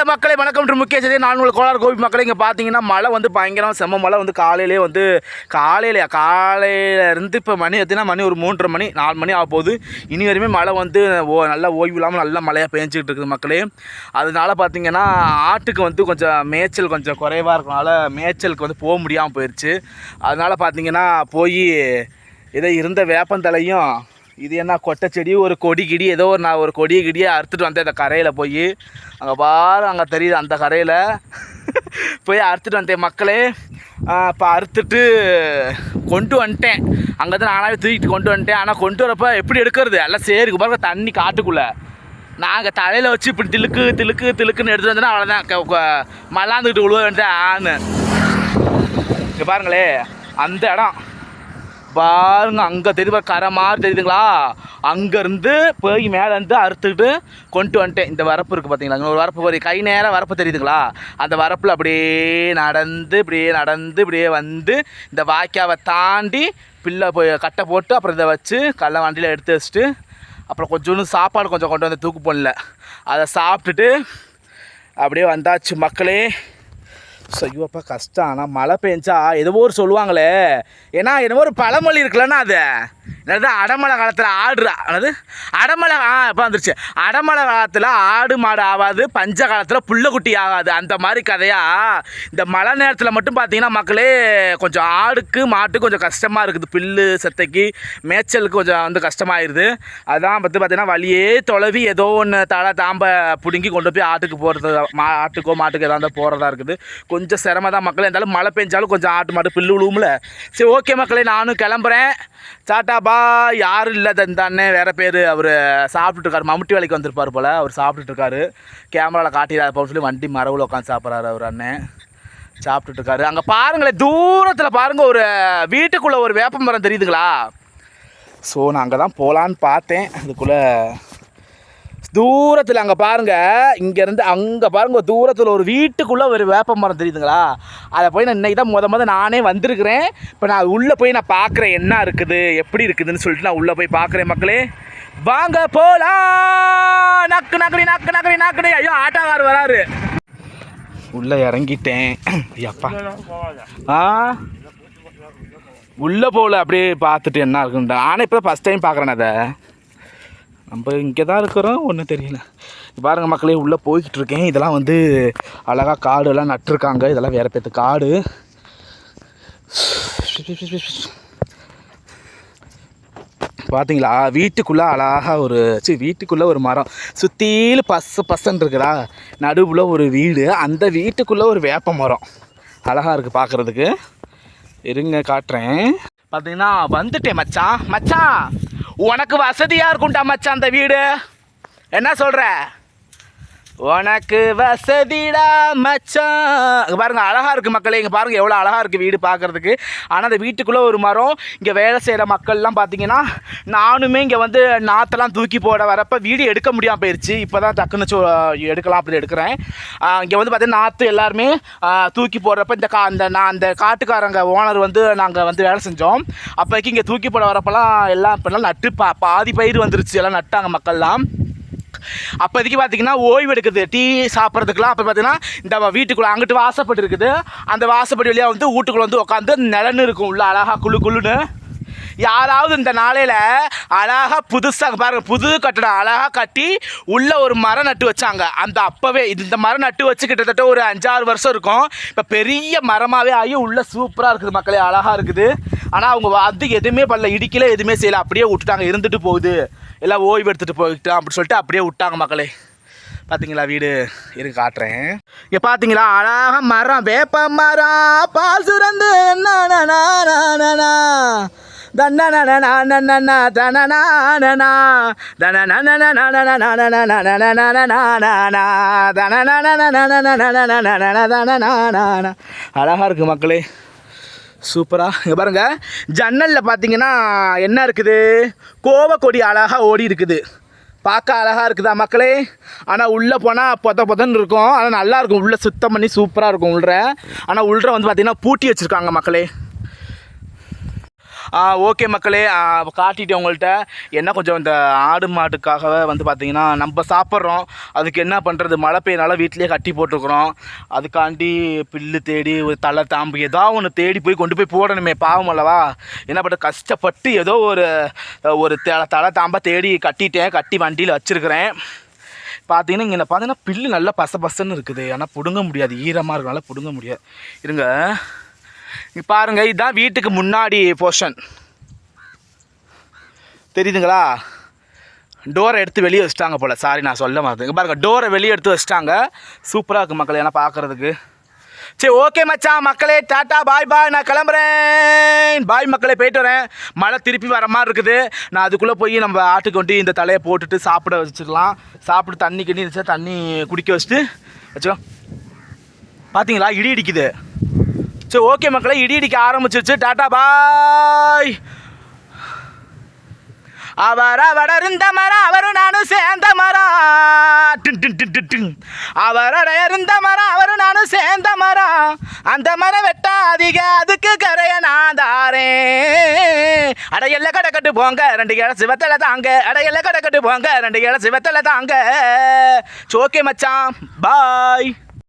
Hello மக்களை வணக்கம் to முக்கிய செய்தி நான் உங்களுக்கு கோளார் கோபி மக்களை இங்கே பார்த்தீங்கன்னா மழை வந்து பயங்கரம் செம்ம மழை வந்து காலையிலே வந்து காலையில காலையிலேருந்து இப்போ மணி எத்தினா மணி ஒரு மூன்றரை மணி நாலு மணி ஆக போகுது. இனி வரையுமே மழை வந்து ஓ நல்லா ஓய்வு இல்லாமல் நல்லா மழையாக பேஞ்சிக்கிட்டு இருக்குது மக்களே. அதனால பார்த்தீங்கன்னா ஆட்டுக்கு வந்து கொஞ்சம் மேய்ச்சல் கொஞ்சம் குறைவாக இருக்கனால மேய்ச்சலுக்கு வந்து போக முடியாமல் போயிடுச்சு அதனால் பார்த்தீங்கன்னா போய் இதை இருந்த வேப்பந்தலையும் இது என்ன கொட்டை செடி ஒரு கொடி கிடி ஏதோ ஒரு நான் ஒரு கொடி கிடியை அறுத்துட்டு வந்தேன் அந்த கரையில் போய். அங்கே பாரு அங்கே தெரியுது அந்த கரையில். போய் அறுத்துட்டு வந்தேன் மக்களே. இப்போ அறுத்துட்டு கொண்டு வந்துட்டேன். அங்கே தான் நானாகவே தூக்கிட்டு கொண்டு வந்துட்டேன். ஆனால் கொண்டு வரப்போ எப்படி எடுக்கிறது? எல்லாம் சேருக்கு பாருங்க தண்ணி காட்டுக்குள்ளே. நாங்கள் தலையில் வச்சு இப்படி திலுக்கு திலுக்கு திலுக்குன்னு எடுத்துகிட்டு வந்தோன்னா அவ்வளோதான் மல்லாந்துக்கிட்டு உழுவ வேண்டிய ஆன்னு இங்கே பாருங்களே அந்த இடம். பாருங்க அங்கே தெரியுது கரை மாதிரி தெரியுதுங்களா? அங்கேருந்து போய் மேலேருந்து அறுத்துக்கிட்டு கொண்டு வந்துட்டேன். இந்த வரப்பு இருக்குது பார்த்தீங்களா ஒரு வரப்பு ஒரு கை நேரம் வரப்பு தெரியுதுங்களா? அந்த வரப்பில் அப்படியே நடந்து இப்படியே நடந்து இப்படியே வந்து இந்த வாய்க்காவை தாண்டி பில்லை போய் கட்டை போட்டு அப்புறம் இதை வச்சு கடலை வண்டியில் எடுத்து வச்சுட்டு அப்புறம் கொஞ்சோண்டு சாப்பாடு கொஞ்சம் கொண்டு வந்து தூக்கு போடல. அதை சாப்பிட்டுட்டு அப்படியே வந்தாச்சு மக்களே. ஸோ ஐயோப்பா கஷ்டம். ஆனால் மழை பெஞ்சா ஏதோ ஒரு சொல்லுவாங்களே. ஏன்னா என்னவோ ஒரு பழமொழி இருக்குல்லண்ணா அது. என்னது அடமலை காலத்தில் ஆடுறா. அதாவது அடமலை ஆ இப்போ வந்துருச்சு. அடமலை காலத்தில் ஆடு மாடு ஆகாது பஞ்ச காலத்தில் புள்ளக்குட்டி ஆகாது. அந்த மாதிரி கதையாக இந்த மழை நேரத்தில் மட்டும் பார்த்தீங்கன்னா மக்களே கொஞ்சம் ஆடுக்கு மாட்டுக்கு கொஞ்சம் கஷ்டமாக இருக்குது. புல்லு செத்தைக்கு மேய்ச்சலுக்கு கொஞ்சம் வந்து கஷ்டமாயிருது. அதான் பார்த்து பார்த்தீங்கன்னா வழியே தொலைவி ஏதோ ஒன்று தலை தாம்ப பிடுங்கி கொண்டு போய் ஆட்டுக்கு போகிறது மா ஆட்டுக்கோ மாட்டுக்கு ஏதாவது போகிறதா இருக்குது. கொஞ்சம் சிரம தான் மக்களே. இருந்தாலும் மழை பெஞ்சாலும் கொஞ்சம் ஆட்டு மாட்டு புல்லு விழுவும்ல சரி ஓகே மக்களே நானும் கிளம்புறேன். சாட்டா அப்பா யாரும் இல்லை இந்த அண்ணன் வேறு பேர். அவர் சாப்பிட்டுருக்காரு மம்முட்டி வேலைக்கு வந்திருப்பார் போல். அவர் சாப்பிட்டுட்டுருக்காரு. கேமராவில் காட்டிடாதப்பான்னு சொல்லி வண்டி மரவில் உட்காந்து சாப்பிட்றாரு அவர் அண்ணன் சாப்பிட்டுட்டுருக்காரு. அங்கே பாருங்களேன் தூரத்தில் பாருங்கள் ஒரு வீட்டுக்குள்ளே ஒரு வேப்ப மரம் தெரியுதுங்களா? ஸோ நான் அங்கே தான் போகலான்னு பார்த்தேன். அதுக்குள்ளே தூரத்தில் அங்கே பாருங்கள் இங்கேருந்து அங்கே பாருங்கள் தூரத்தில் ஒரு வீட்டுக்குள்ளே ஒரு வேப்ப மரம் தெரியுதுங்களா? அதை போய் நான் இன்றைக்கி தான் முத முத நானே வந்திருக்கிறேன். இப்போ நான் உள்ளே போய் நான் பார்க்குறேன் என்ன இருக்குது எப்படி இருக்குதுன்னு சொல்லிட்டு நான் உள்ளே போய் பார்க்குறேன் மக்களே. வாங்க போலாம். நக்கு நக்கடி நக்கு நக்கடி நக்கடி. ஐயோ ஆட்டோக்கார் வராரு. உள்ளே இறங்கிட்டேன். ஐயாப்பா. ஆ? உள்ளே போகல அப்படியே பார்த்துட்டு என்ன இருக்குன்ட்டு. ஆனால் இப்போ ஃபஸ்ட் டைம் பார்க்குறேன் அதை. நம்ம இங்கே தான் இருக்கிறோம் ஒன்றும் தெரியல. பாருங்கள் மக்களே உள்ளே போய்கிட்டு இருக்கேன். இதெல்லாம் வந்து அழகாக காடெல்லாம் நட்டுருக்காங்க. இதெல்லாம் வேறு பேத்து காடு. பார்த்தீங்களா வீட்டுக்குள்ளே அழகாக ஒரு சி வீட்டுக்குள்ளே ஒரு மரம். சுற்றிலும் பசு பசன் இருக்குதா? நடுவில் ஒரு வீடு. அந்த வீட்டுக்குள்ளே ஒரு வேப்ப மரம். அழகாக இருக்குது பார்க்குறதுக்கு இருங்க காட்டுறேன். பார்த்தீங்கன்னா வந்துட்டேன் மச்சான். மச்சான்! உனக்கு வசதியாக இருக்கும்டா மச்சான் அந்த வீடு. என்ன சொல்கிற உனக்கு வசதிடா மச்சான். பாருங்கள் அழகாக இருக்குது மக்களே. இங்கே பாருங்கள் எவ்வளோ அழகாக இருக்குது வீடு பார்க்குறதுக்கு. ஆனால் அந்த வீட்டுக்குள்ளே ஒரு மரம் இங்கே வேலை செய்கிற மக்கள்லாம் பார்த்தீங்கன்னா நானுமே இங்கே வந்து நாற்றெல்லாம் தூக்கி போட வரப்போ வீடு எடுக்க முடியாமல் போயிடுச்சு இப்போ தான் டக்குன்னு எடுக்கலாம் அப்படி எடுக்கிறேன். இங்கே வந்து பார்த்தீங்கன்னா நாற்று எல்லாருமே தூக்கி போடுறப்ப இந்த கா அந்த நான் அந்த காட்டுக்காரங்க ஓனர் வந்து நாங்கள் வந்து வேலை செஞ்சோம். அப்போக்கி இங்கே தூக்கி போட வரப்பெல்லாம் எல்லாம் இப்போல்லாம் நட்டு பா பாதி பயிர் வந்துருச்சு. எல்லாம் நட்டாங்க மக்கள்லாம். அப்போதைக்கு பார்த்தீங்கன்னா ஓய்வு எடுக்குது. டீ சாப்பிட்றதுக்குலாம் அப்போ பார்த்தீங்கன்னா இந்த வீட்டுக்குள்ளே அங்கிட்டு வாசப்பட்டு இருக்குது. அந்த வாசப்படி வழியாக வந்து வீட்டுக்குள்ளே வந்து உட்காந்து நிலன்னு இருக்கும். உள்ள அழகாக குழு குழுன்னு யாராவது இந்த நாளையில் அழகாக புதுசாக பாருங்கள் புது கட்டடம் அழகாக கட்டி உள்ளே ஒரு மரம் நட்டு வச்சாங்க. அந்த அப்போவே இந்த மரம் நட்டு வச்சு கிட்டத்தட்ட ஒரு அஞ்சாறு வருஷம் இருக்கும். இப்போ பெரிய மரமாகவே ஆகி உள்ளே சூப்பராக இருக்குது மக்களே அழகாக இருக்குது. ஆனால் அவங்க வந்து எதுவுமே பண்ணல இடிக்கல எதுவுமே செய்யலை. அப்படியே விட்டுட்டாங்க இருந்துட்டு போகுது. எல்லாம் ஓய்வு எடுத்துகிட்டு போய்கிட்டோம் அப்படின்னு சொல்லிட்டு அப்படியே விட்டாங்க மக்களே பார்த்தீங்களா வீடு இருக்கு காட்டுறேன் இங்கே பார்த்தீங்களா அழகாக மரம் வேப்ப மரம் பால் சுரந்து அழகாக இருக்கு மக்களே சூப்பராக இங்கே பாருங்கள் ஜன்னலில் பார்த்தீங்கன்னா என்ன இருக்குது? கோவக்கொடி அழகாக ஓடி இருக்குது. பார்க்க அழகாக இருக்குதா மக்களே? ஆனால் உள்ளே போனால் பொத்த பொத்தன்னு இருக்கும். ஆனால் நல்லாயிருக்கும் உள்ளே சுத்தம் பண்ணி சூப்பராக இருக்கும் உள்ளே. ஆனால் உள்ளே வந்து பார்த்திங்கன்னா பூட்டி வச்சுருக்காங்க மக்களே. ஓகே மக்களே காட்டிட்டு உங்கள்கிட்ட என்ன கொஞ்சம் இந்த ஆடு மாட்டுக்காக வந்து பார்த்தீங்கன்னா நம்ம சாப்பிட்றோம். அதுக்கு என்ன பண்ணுறது மழை பெய்யனால வீட்டிலேயே கட்டி போட்டுருக்குறோம். அதுக்காண்டி பில்லு தேடி ஒரு தலை தாம்பு ஏதோ ஒன்று தேடி போய் கொண்டு போய் போடணுமே பாவம் அல்லவா? என்ன பண்ண கஷ்டப்பட்டு ஏதோ ஒரு ஒரு தலை தலை தாம்பா தேடி கட்டிட்டேன். கட்டி வண்டியில் வச்சுருக்கிறேன். பார்த்தீங்கன்னா இங்கே பார்த்தீங்கன்னா பில்லு நல்லா பச பசன்னு இருக்குது. ஆனால் பிடுங்க முடியாது. ஈரமாக இருக்கனால பிடுங்க முடியாது. இருங்க. பாருங்க இதுதான் வீட்டுக்கு முன்னாடி போர்ஷன் தெரியுதுங்களா? டோரை எடுத்து வெளியே வச்சுட்டாங்க போல். சாரி நான் சொல்ல மாட்டேங்க பாருங்கள் டோரை வெளியே எடுத்து வச்சுட்டாங்க. சூப்பராக இருக்குது மக்கள் ஏன்னா பார்க்குறதுக்கு சரி ஓகே மச்சான் மக்களே டாட்டா பாய் பாய் நான் கிளம்புறேன். பாய் மக்களே போயிட்டு வரேன். மழை திருப்பி வர மாதிரி இருக்குது. நான் அதுக்குள்ளே போய் நம்ம ஆட்டுக்கு கொண்டு இந்த தலையை போட்டுட்டு சாப்பிட வச்சுக்கலாம் சாப்பிட்டு தண்ணி கிண்ணி இருந்துச்சு தண்ணி குடிக்க வச்சுட்டு வச்சுக்கோ. பார்த்தீங்களா இடி இடிக்குது சரி ஓகே மக்களை இடி இடிக்க ஆரம்பிச்சிருச்சு. டாட்டா பாய் அவர வடருந்த மரம் அவரும் நானும் சேர்ந்த மரம் டின் டின் அவரோட இருந்த மரம் அவரும் நானும் சேர்ந்த மரம் அந்த மரம் வெட்டாதீங்க அதுக்கு கரைய நான் தாரேன் அடையல்ல கடைக்கட்டு கட்டு போங்க ரெண்டு கிழ சிவத்தில் தாங்க. அடையல்ல கடைக்கட்டு கட்டு போங்க ரெண்டு கிழ சிவத்தில் தாங்க. ஓகே மச்சான் பாய்